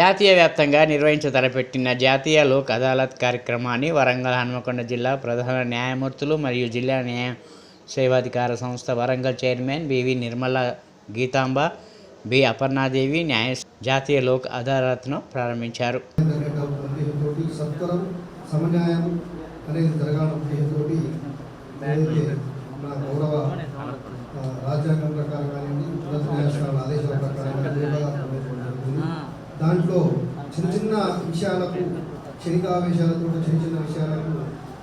జాతీయ వ్యాప్తంగా నిర్వహించ తలపెట్టిన జాతీయ లోక్ అదాలత్ కార్యక్రమాన్ని వరంగల్ హన్మకొండ జిల్లా ప్రధాన న్యాయమూర్తులు మరియు జిల్లా న్యాయ సేవాధికార సంస్థ Warangal chairman B V Nirmala Geethamba B Aparnadevi న్యాయ జాతీయ లోక్ అదాలత్ను ప్రారంభించారు. రాజ్యాంగం ప్రకారంగా సమన్యాయం అనేది జరగాలని ఉద్దేశంతో ఏదైతే మన గౌరవ ఆ, రాజ్యాంగం ప్రకారం కానివ్వండి ఉన్నత న్యాయస్థానాల ఆదేశాల ప్రకారం కానీ లోకాదాలత్ నిర్వహించడం జరుగుతుంది. దాంట్లో చిన్న చిన్న విషయాలకు క్షణికావేశాలతో చిన్న చిన్న విషయాలకు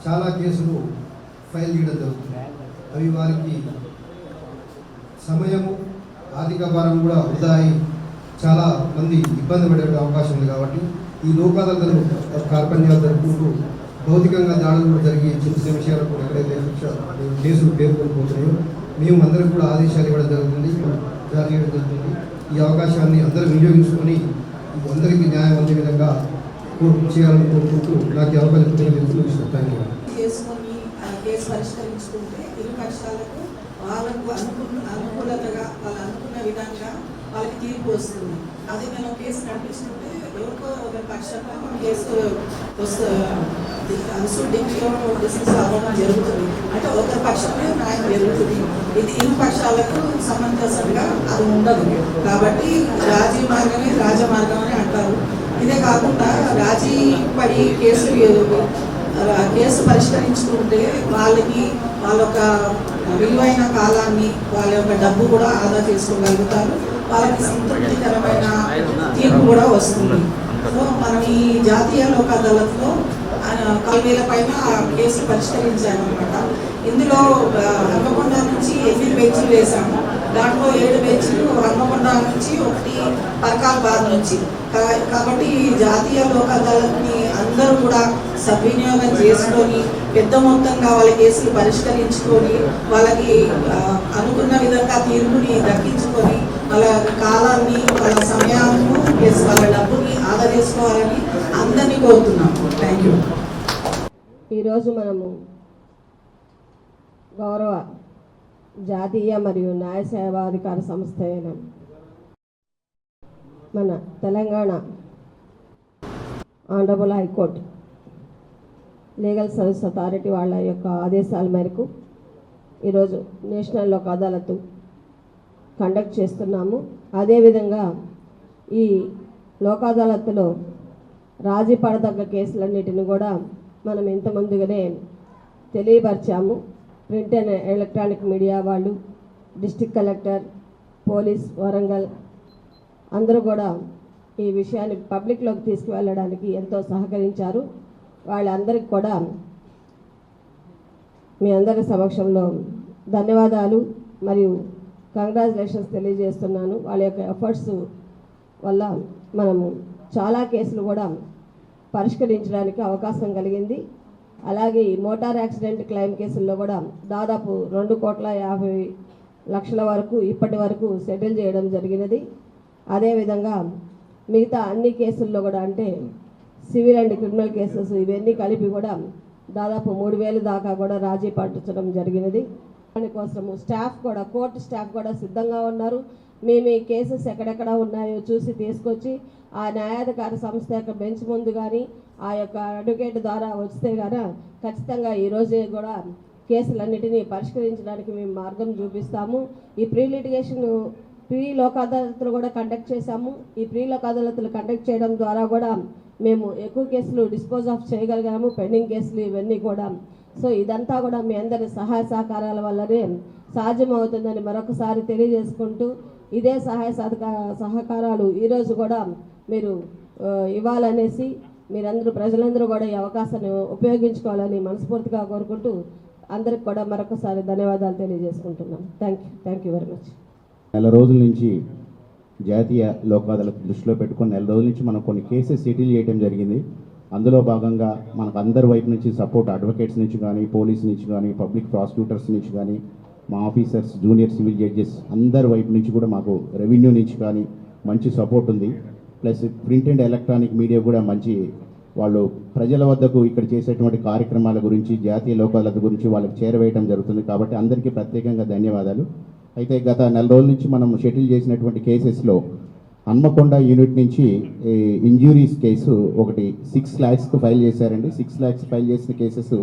చాలా కేసులు ఫైల్ చేయడం జరుగుతుంది. అవి వారికి సమయము ఆర్థిక భారం కూడా వృధా అయి చాలా మంది ఇబ్బంది పడే అవకాశం ఉంది కాబట్టి ఈ లోకాదాలను కార్పణ్యాలు జరుపుకుంటూ భౌతికంగా దాడులు కూడా జరిగి చిన్న చిన్న విషయాలకు ఎక్కడైతే కేసులు పేర్కొని పోతున్నాయో మేము అందరం కూడా ఆదేశాలు ఇవ్వడం జరుగుతుంది జారీ చేయడం జరుగుతుంది. ఈ అవకాశాన్ని అందరూ వినియోగించుకొని అందరికీ న్యాయం అందే విధంగా చేయాలని కోరుకుంటూ నాకు అవకాశం తెలియజేస్తూ థ్యాంక్ యూ చేసుకొని ఆ కేసు పరిష్కరించుకుంటే ఇరు పక్షాలకు వాళ్ళకు అనుకున్న అనుకూలతగా వాళ్ళు అనుకున్న విధంగా వాళ్ళకి తీర్పు వస్తుంది. అదే నేను కేసు నడిపిస్తుంటే ఎవరికో ఒక పక్షంలో కేసు వస్తు అసలు డిగ్రీలో డిస్మిస్ అవ్వడం జరుగుతుంది అంటే ఒక పక్షంలో న్యాయం జరుగుతుంది ఇది ఇరు పక్షాలకు సమంజసంగా అది ఉండదు. కాబట్టి రాజీ మార్గమే రాజమార్గం అని అంటారు. ఇదే కాకుండా రాజీ పడి కేసు కేసు పరిష్కరించుకుంటే వాళ్ళకి వాళ్ళ యొక్క విలువైన కాలాన్ని వాళ్ళ యొక్క డబ్బు కూడా ఆదా చేసుకోగలుగుతారు. వాళ్ళకి సంతృప్తికరమైన తీర్పు కూడా వస్తుంది. సో మనం ఈ జాతీయ లోక్ అదాలత్లో కల్వేల పైన ఆ కేసు పరిష్కరించామన్నమాట. ఇందులో హన్మకొండ నుంచి ఎనిమిది బెంచ్లు వేశాము. దాంట్లో ఏడు బెంచ్లు హన్మకొండ నుంచి ఒకటి పరకాల్బాద్ నుంచి. కా- కాబట్టి జాతీయ లోక్ అదాలత్ని అందరూ కూడా సద్వినియోగం చేసుకొని పెద్ద మొత్తంగా వాళ్ళ కేసులు పరిష్కరించుకొని వాళ్ళకి అనుకున్న విధంగా తీర్పుని దక్కించుకొని వాళ్ళ కాలాన్ని వాళ్ళ సమయాన్ని ప్లస్ వాళ్ళ డబ్బుని ఆదా చేసుకోవాలని అందరినీ కోరుతున్నాము థ్యాంక్ యూ ఈరోజు మనము గౌరవ జాతీయ మరియు న్యాయ సేవాధికార సంస్థ అయిన మన Telangana honourable high court legal service authority వాళ్ళ యొక్క ఆదేశాల మేరకు ఈరోజు నేషనల్ లోక్ అదాలత్ కండక్ట్ చేస్తున్నాము. అదేవిధంగా ఈ లోక్ అదాలత్లో రాజీ పడదగ్గ కేసులన్నిటిని కూడా మనం ఇంత ముందుగానే తెలియపరిచాము. ప్రింట్ అండ్ ఎలక్ట్రానిక్ మీడియా వాళ్ళు డిస్టిక్ కలెక్టర్ పోలీస్ వరంగల్ అందరూ కూడా ఈ విషయాన్ని పబ్లిక్లోకి తీసుకువెళ్ళడానికి ఎంతో సహకరించారు. వాళ్ళందరికీ కూడా మీ అందరి సమక్షంలో ధన్యవాదాలు. మరియు కంగ్రాచులేషన్స్ తెలియజేస్తున్నాను. వాళ్ళ యొక్క ఎఫర్ట్స్ వల్ల మనము చాలా కేసులు కూడా పరిష్కరించడానికి అవకాశం కలిగింది. అలాగే మోటార్ యాక్సిడెంట్ క్లెయిమ్ కేసుల్లో కూడా దాదాపు రెండు కోట్ల యాభై లక్షల వరకు ఇప్పటి వరకు సెటిల్ చేయడం జరిగినది. అదేవిధంగా మిగతా అన్ని కేసుల్లో కూడా అంటే సివిల్ అండ్ క్రిమినల్ కేసెస్ ఇవన్నీ కలిపి కూడా దాదాపు మూడు వేలు దాకా కూడా రాజీ పట్టించడం జరిగినది. కోసము. స్టాఫ్ కూడా కోర్టు స్టాఫ్ కూడా సిద్ధంగా ఉన్నారు. మేము ఈ కేసెస్ ఎక్కడెక్కడ ఉన్నాయో చూసి తీసుకొచ్చి ఆ న్యాయాధికార సంస్థ యొక్క బెంచ్ ముందు కానీ ఆ యొక్క అడ్వకేట్ ద్వారా వస్తే కానీ ఖచ్చితంగా ఈరోజే కూడా కేసులన్నిటినీ పరిష్కరించడానికి మేము మార్గం చూపిస్తాము. ఈ ప్రీ లిటిగేషన్ ప్రీ లోక్ అదాలతులు కూడా కండక్ట్ చేశాము. ఈ ప్రీ లోక్ అదాలతులు కండక్ట్ చేయడం ద్వారా కూడా మేము ఎక్కువ కేసులు డిస్పోజ్ ఆఫ్ చేయగలిగాము. పెండింగ్ కేసులు ఇవన్నీ కూడా సో ఇదంతా కూడా మీ అందరి సహాయ సహకారాల వల్లనే సాధ్యమవుతుందని మరొకసారి తెలియజేసుకుంటూ ఇదే సహాయ సహకార సహకారాలు ఈరోజు కూడా మీరు ఇవ్వాలనేసి మీరందరూ ప్రజలందరూ కూడా ఈ అవకాశాన్ని ఉపయోగించుకోవాలని మనస్ఫూర్తిగా కోరుకుంటూ అందరికి కూడా మరొకసారి ధన్యవాదాలు తెలియజేసుకుంటున్నాం. Thank you thank you very much నెల రోజుల నుంచి జాతీయ లోక్ అదాలత్ దృష్టిలో పెట్టుకుని నెల రోజుల నుంచి మనం కొన్ని కేసెస్ సెటిల్ చేయడం జరిగింది. అందులో భాగంగా మనకు అందరి వైపు నుంచి సపోర్ట్ అడ్వకేట్స్ నుంచి కానీ పోలీస్ నుంచి కానీ పబ్లిక్ ప్రాసిక్యూటర్స్ నుంచి కానీ మా ఆఫీసర్స్ జూనియర్ సివిల్ జడ్జెస్ అందరి వైపు నుంచి కూడా మాకు రెవెన్యూ నుంచి కానీ మంచి సపోర్ట్ ఉంది. Plus print and electronic media కూడా మంచి వాళ్ళు ప్రజల వద్దకు ఇక్కడ చేసేటువంటి కార్యక్రమాల గురించి జాతీయ లోకాల గురించి వాళ్ళకి చేరవేయడం జరుగుతుంది. కాబట్టి అందరికీ ప్రత్యేకంగా ధన్యవాదాలు. అయితే గత నెల రోజుల నుంచి మనం షెటిల్ చేసినటువంటి కేసెస్లో హన్మకొండ యూనిట్ నుంచి ఇంజ్యూరీస్ కేసు ఒకటి సిక్స్ ల్యాక్స్కి ఫైల్ చేశారండి. సిక్స్ ల్యాక్స్ ఫైల్ చేసిన కేసెస్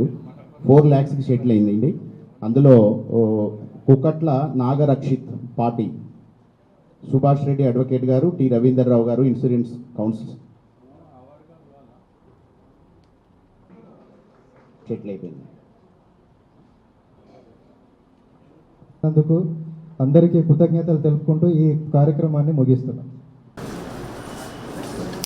ఫోర్ ల్యాక్స్కి సెటిల్ అయిందండి. అందులో కుకట్ల నాగరక్షిత్ పార్టీ సుభాష్ రెడ్డి అడ్వకేట్ గారు టి రవీందర్ రావు గారు ఇన్సూరెన్స్ కౌన్సిల్. సెటిల్ అయిపోయింది. అందుకు అందరికీ కృతజ్ఞతలు తెలుపుకుంటూ ఈ కార్యక్రమాన్ని ముగిస్తున్నాం.